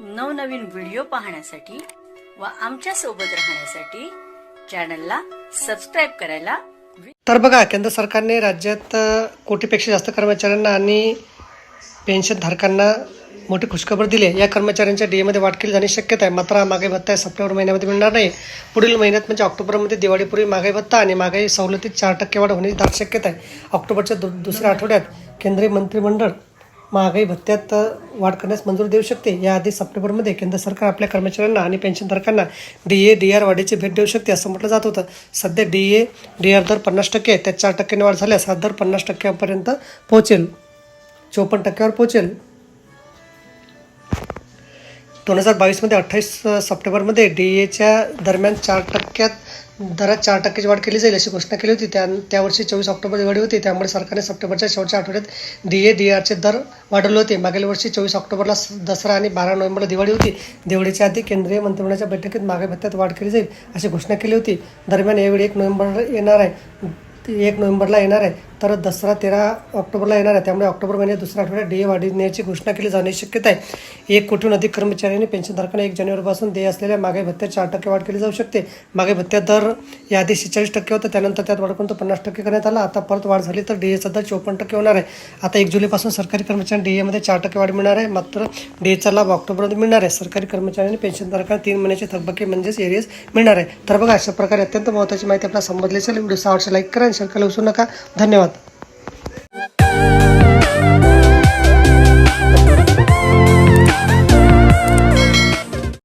नवनवीन व्हिडिओ पाहण्यासाठी व आमच्यासोबत राहण्यासाठी चॅनलला सबस्क्राईब करायला तर बघा केंद्र सरकारने राज्यात कोटीपेक्षा जास्त कर्मचाऱ्यांना आणि पेन्शनधारकांना मोठी खुशखबर दिली. आहे या कर्मचाऱ्यांच्या डीएमध्ये वाढ केली जाण्याची शक्यता आहे. मात्र हा महागाई भत्ता आहे सप्टेंबर महिन्यामध्ये मिळणार नाही. पुढील महिन्यात म्हणजे ऑक्टोबरमध्ये दिवाळीपूर्वी महागाई भत्ता आणि महागाई सवलतीत चार टक्के वाढ होण्याची दाट शक्यता आहे. ऑक्टोबरच्या दु दुसऱ्या आठवड्यात केंद्रीय मंत्रिमंडळ महागाई भत्त्यात वाढ करण्यास मंजुरी देऊ शकते. याआधी सप्टेंबरमध्ये केंद्र सरकार आपल्या कर्मचाऱ्यांना आणि पेन्शनधारकांना डी ए डी आर वाढीची भेट देऊ शकते असं म्हटलं जात होतं. सध्या डी ए डी आर दर पन्नास टक्के आहे. त्यात चार टक्क्यांनी वाढ झाल्यास हा दर पन्नास टक्क्यापर्यंत पोहोचेल. चोपन्न टक्क्यावर पोहोचेल. दोन हजार बावीसमध्ये अठ्ठावीस सप्टेंबरमध्ये डी एच्या दरम्यान चार टक्क्यात दरात चार टक्क्याची वाढ केली जाईल अशी घोषणा केली होती. त्या त्यावर्षी चोवीस ऑक्टोबर दिवाळी होती. त्यामुळे सरकारने सप्टेंबरच्या शेवटच्या आठवड्यात डी ए डी आरचे दर वाढवले होते. मागील वर्षी चोवीस ऑक्टोबरला दसरा आणि बारा नोव्हेंबरला दिवाळी होती. दिवाळीच्या आधी केंद्रीय मंत्रिमंडळाच्या बैठकीत मागे भत्त्यात वाढ केली जाईल अशी घोषणा केली होती. दरम्यान यावेळी एक नोव्हेंबर येणार आहे. एक नोव्हेंबरला येणार आहे. तर दसरा तेरा ऑक्टोबरला येणार आहे. त्यामुळे ऑक्टोबर महिन्यात दुसऱ्या आठवड्यात डे वाढविण्याची घोषणा केली जाण्याची शक्यता आहे. एक कोटीहून अधिक कर्मचाऱ्यांनी पेन्शनधारकांना एक जानेवारीपासून देय असलेल्या मागे भत्त्यात चार टक्के वाढ केली जाऊ शकते. मागे भत्त्यात दर याआधी शेचाळीस टक्के होता. त्यानंतर त्यात वाढ करून तो पन्नास टक्के करण्यात आला. आता परत वाढ झाली तर डी एचा दर चोपन्न टक्के होणार आहे. आता एक जुलैपासून सरकारी कर्मचाऱ्यांना डी एमध्ये चार टक्के वाढ मिळणार आहे. मात्र डी एचा लाभ ऑक्टोबरमध्ये मिळणार आहे. सरकारी कर्मचाऱ्यांनी पेन्शनधारकांना तीन महिन्याचे थकबाकी म्हणजेच एरियस मिळणार आहे. तर बघा अशा प्रकारे अत्यंत महत्त्वाची माहिती आपल्याला संबंधली असेल. व्हिडिओ आवडचे लाईक करा आणि शेअर करायला विसरू नका. धन्यवाद.